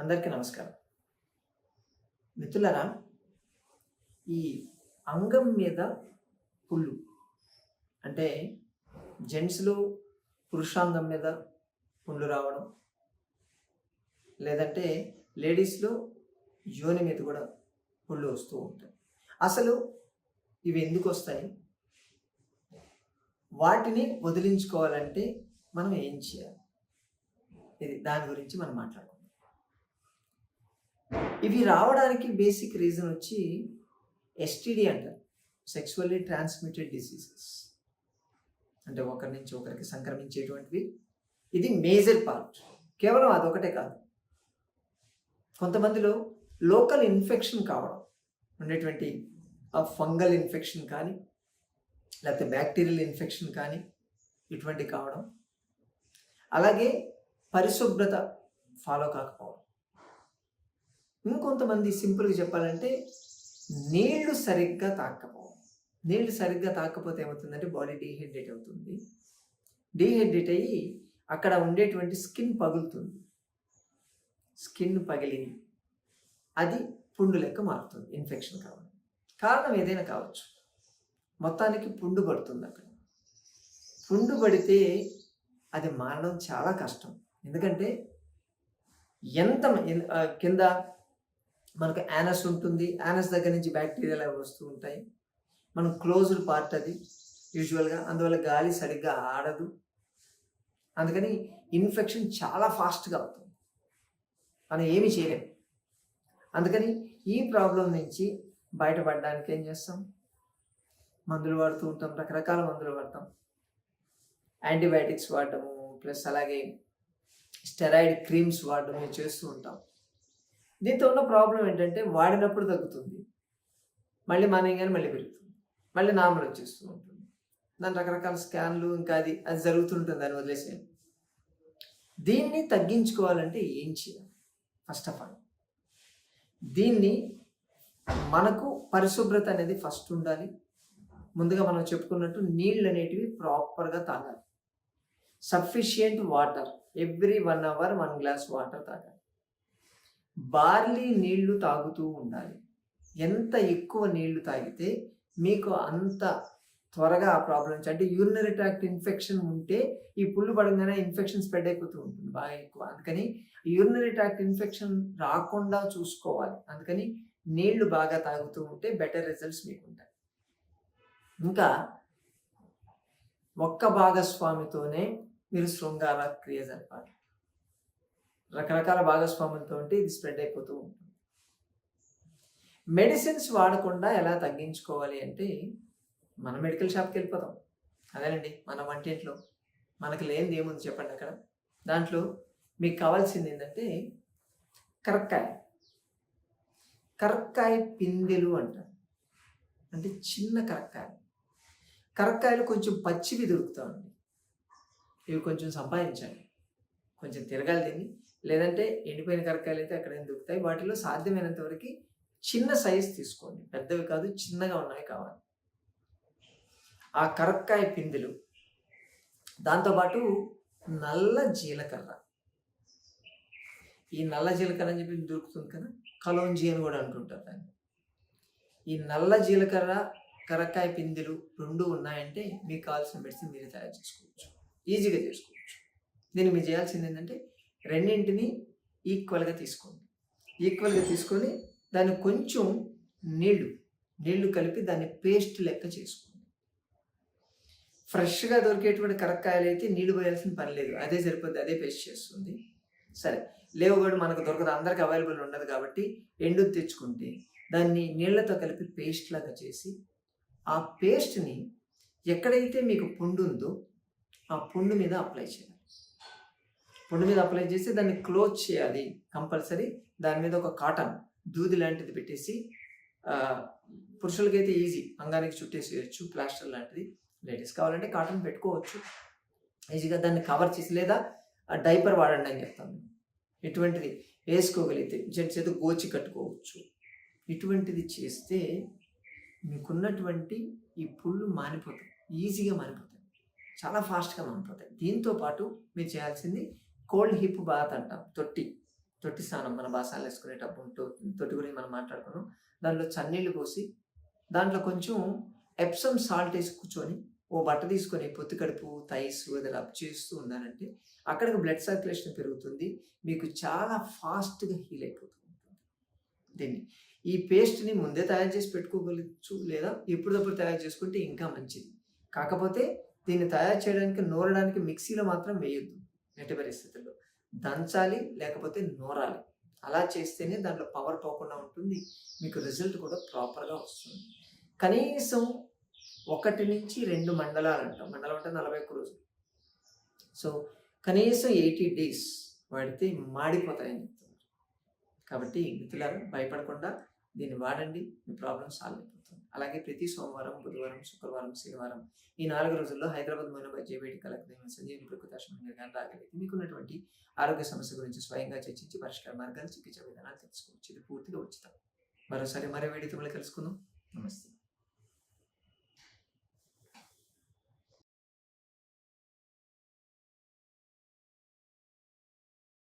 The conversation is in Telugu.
అందరికీ నమస్కారం. మిత్రులరా ఈ అంగం మీద పుళ్ళు అంటే జెంట్స్లో పురుషాంగం మీద పుండ్లు రావడం లేదంటే లేడీస్లో యోని మీద కూడా పుళ్ళు వస్తూ ఉంటాయి. అసలు ఇవి ఎందుకు వస్తాయి? వాటిని వదిలించుకోవాలంటే మనం ఏం చేయాలి? ఇది దాని గురించి మనం మాట్లాడుకుందాం. ఇవి రావడానికి బేసిక్ రీజన్ వచ్చి ఎస్టీడీ అంటారు. సెక్సువల్లీ ట్రాన్స్మిటెడ్ డిసీజెస్ అంటే ఒకరి నుంచి ఒకరికి సంక్రమించేటువంటివి. ఇది మేజర్ పార్ట్ కేవలం అదొకటే కాదు. కొంతమందిలో లోకల్ ఇన్ఫెక్షన్ కావడం ఉండేటువంటి ఆ ఫంగల్ ఇన్ఫెక్షన్ కానీ లేకపోతే బ్యాక్టీరియల్ ఇన్ఫెక్షన్ కానీ ఇటువంటి కావడం. అలాగే పరిశుభ్రత ఫాలో కాకపోవడం. ఇంకొంతమంది సింపుల్గా చెప్పాలంటే నీళ్ళు సరిగ్గా తాకపోవడం నీళ్ళు సరిగ్గా తాకపోతే ఏమవుతుందంటే బాడీ డీహైడ్రేట్ అవుతుంది. డీహైడ్రేట్ అయ్యి అక్కడ ఉండేటువంటి స్కిన్ పగులుతుంది. స్కిన్ పగిలింది. అది పుండు లెక్క మారుతుంది ఇన్ఫెక్షన్ కావడం. కారణం ఏదైనా కావచ్చు. మొత్తానికి పుండు పడుతుంది అక్కడ. పుండు పడితే అది మారడం చాలా కష్టం. ఎందుకంటే ఎంత కింద మనకు యానస్ ఉంటుంది. యానస్ దగ్గర నుంచి బ్యాక్టీరియాలు అవి వస్తూ ఉంటాయి. మనం క్లోజ్డ్ పార్ట్ అది యూజువల్గా అందువల్ల గాలి సరిగ్గా ఆడదు. అందుకని ఇన్ఫెక్షన్ చాలా ఫాస్ట్గా అవుతుంది. మనం ఏమి చేయలేం. అందుకని ఈ ప్రాబ్లం నుంచి బయటపడడానికి ఏం చేస్తాం? మందులు వాడుతూ ఉంటాం. రకరకాల మందులు వాడతాం. యాంటీబయాటిక్స్ వాడటము ప్లస్ అలాగే స్టెరాయిడ్ క్రీమ్స్ వాడడం చేస్తూ ఉంటాం. దీంతో ఉన్న ప్రాబ్లం ఏంటంటే వాడినప్పుడు తగ్గుతుంది. మళ్ళీ మానేయంగానే మళ్ళీ పెరుగుతుంది. మళ్ళీ నార్మల్ వచ్చేస్తూ ఉంటుంది. దాని రకరకాల స్కాన్లు ఇంకా అది అది జరుగుతుంటుంది దాన్ని వదిలేసేయండి దీన్ని తగ్గించుకోవాలంటే ఏం చేయాలి? ఫస్ట్ ఆఫ్ ఆల్ దీన్ని మనకు పరిశుభ్రత అనేది ఫస్ట్ ఉండాలి. ముందుగా మనం చెప్పుకున్నట్టు నీళ్ళు అనేటివి ప్రాపర్గా తాగాలి. Sufficient water every one hour one glass water తాగాలి. బార్లీ నీళ్ళు తాగుతూ ఉండాలి. ఎంత ఎక్కువ నీళ్ళు తాగితే మీకు అంత త్వరగా ఆ ప్రాబ్లం అంటే యూరినరీ ట్రాక్ట్ ఇన్ఫెక్షన్ ఉంటే ఈ పుళ్ళు పడంగానే ఇన్ఫెక్షన్ స్ప్రెడ్ అయిపోతూ ఉంటుంది బాగా ఎక్కువ. అందుకని యూరినరీ ట్రాక్ట్ ఇన్ఫెక్షన్ రాకుండా చూసుకోవాలి. అందుకని నీళ్ళు బాగా తాగుతూ ఉంటే బెటర్ రిజల్ట్స్ మీకు ఉంటాయి ఇంకా ఒక్క భాగస్వామితోనే మీరు శృంగార క్రియ జరపాలి. రకరకాల భాగస్వాములతో ఉంటే ఇది స్ప్రెడ్ అయిపోతూ ఉంటుంది. మెడిసిన్స్ వాడకుండా ఎలా తగ్గించుకోవాలి అంటే మన మెడికల్ షాప్కి వెళ్ళిపోతాం. అదేనండి మన వంటింట్లో. మనకు లేనిది ఏముంది చెప్పండి అక్కడ? దాంట్లో మీకు కావాల్సింది ఏంటంటే కరక్కాయ. కరక్కాయ పిందెలు అంటారు. అంటే చిన్న కరక్కాయలు కరక్కాయలు కొంచెం పచ్చివి దొరుకుతాయండి. ఇవి కొంచెం సంపాదించాలి కొంచెం తిరగాలి దీన్ని. లేదంటే ఎండిపోయిన కరకాయలు అయితే అక్కడ దొరుకుతాయి? వాటిలో సాధ్యమైనంత వరకు చిన్న సైజ్ తీసుకోండి. పెద్దవి కాదు చిన్నగా ఉన్నవి కావాలి. ఆ కరక్కాయ పిందెలు దాంతోపాటు నల్ల జీలకర్ర. ఈ నల్ల జీలకర్ర అని చెప్పి దొరుకుతుంది కదా? కలోంజీ అని కూడా అంటుంటారు దాన్ని. ఈ నల్ల జీలకర్ర కరక్కాయ పిందెలు రెండు ఉన్నాయంటే మీకు కావాల్సిన మెడిసిన్ మీరే తయారు చేసుకోవచ్చు. ఈజీగా చేసుకోవచ్చు. దీన్ని మీరు చేయాల్సింది ఏంటంటే రెండింటిని ఈక్వల్గా తీసుకోండి. ఈక్వల్గా తీసుకొని దాన్ని కొంచెం నీళ్ళు నీళ్ళు కలిపి దాన్ని పేస్ట్ లెక్క చేసుకోండి. ఫ్రెష్గా దొరికేటువంటి కరక్కాయలు అయితే నీళ్ళు పోయాల్సిన పని లేదు. అదే సరిపోద్ది అదే పేస్ట్ చేస్తుంది. సరే లేవు కూడా మనకు దొరకదు అందరికి అవైలబుల్ ఉండదు కాబట్టి ఎండు తెచ్చుకుంటే దాన్ని నీళ్ళతో కలిపి పేస్ట్ లాగా చేసి ఆ పేస్ట్ని ఎక్కడైతే మీకు పుండు ఉందో ఆ పుండు మీద అప్లై చేయండి. పొండు మీద అప్లై చేసి దాన్ని క్లోజ్ చేయాలి కంపల్సరీ దాని మీద ఒక కాటన్ దూది లాంటిది పెట్టేసి పురుషులకి అయితే ఈజీ అంగానికి చుట్టేసేయచ్చు ప్లాస్టర్ లాంటిది. లేడీస్ కావాలంటే కాటన్ పెట్టుకోవచ్చు. ఈజీగా దాన్ని కవర్ చేసి లేదా డైపర్ వాడండి అని చెప్తాను. ఇటువంటిది వేసుకోగలిగితే జెంట్స్ అయితే గోచి కట్టుకోవచ్చు. ఇటువంటిది చేస్తే మీకున్నటువంటి ఈ పుళ్ళు మానిపోతాయి. ఈజీగా మానిపోతాయి. చాలా ఫాస్ట్గా మానిపోతాయి. దీంతో పాటు మీరు చేయాల్సింది కోల్డ్ హిప్ బాత్ అంటాం. తొట్టి తొట్టి స్నానం మన బాసాలు వేసుకునేటప్పుడు తొట్టి గురించి మనం మాట్లాడుకున్నాం. దాంట్లో చన్నీళ్ళు పోసి దాంట్లో కొంచెం ఎప్సమ్ సాల్ట్ వేసి కూర్చొని ఓ బట్ట తీసుకొని పొత్తి కడుపు థైస్ అది చేస్తూ ఉన్నానంటే అక్కడికి బ్లడ్ సర్క్యులేషన్ పెరుగుతుంది. మీకు చాలా ఫాస్ట్గా హీల్ అయిపోతూ ఉంటుంది. దీన్ని ఈ పేస్ట్ని ముందే తయారు చేసి పెట్టుకోగలచ్చు లేదా ఎప్పుడప్పుడు తయారు చేసుకుంటే ఇంకా మంచిది. కాకపోతే దీన్ని తయారు చేయడానికి నూరడానికి మిక్సీలో మాత్రం వేయొద్దు. ఎట్టి పరిస్థితుల్లో. దంచాలి లేకపోతే నూరాలి. అలా చేస్తేనే దాంట్లో పవర్ పోకుండా ఉంటుంది. మీకు రిజల్ట్ కూడా ప్రాపర్గా వస్తుంది. కనీసం ఒకటి నుంచి రెండు మండలాలు అంటాం. మండలం అంటే నలభై ఒక్క రోజులు. సో కనీసం ఎయిటీ డేస్ వాడితే మాడిపోతాయని చెప్తున్నారు. కాబట్టి మిత్రులారా భయపడకుండా దీన్ని వాడండి మీ ప్రాబ్లం సాల్వ్ అయిపోతుంది. అలాగే ప్రతి సోమవారం బుధవారం శుక్రవారం శనివారం ఈ నాలుగు రోజుల్లో హైదరాబాద్ మైన జేబీటీ కలెక్టర్ సంజీవని ప్రకృతాశ్రమంగా కానీ రాగలిగితే మీకున్నటువంటి ఆరోగ్య సమస్య గురించి స్వయంగా చర్చించి పరిష్కార మార్గాలు చికిత్స విధానాలు తెలుసుకోవచ్చు ఇది పూర్తిగా ఉచితం. మరోసారి మరో వేడి మళ్ళీ కలుసుకుందాం. నమస్తే.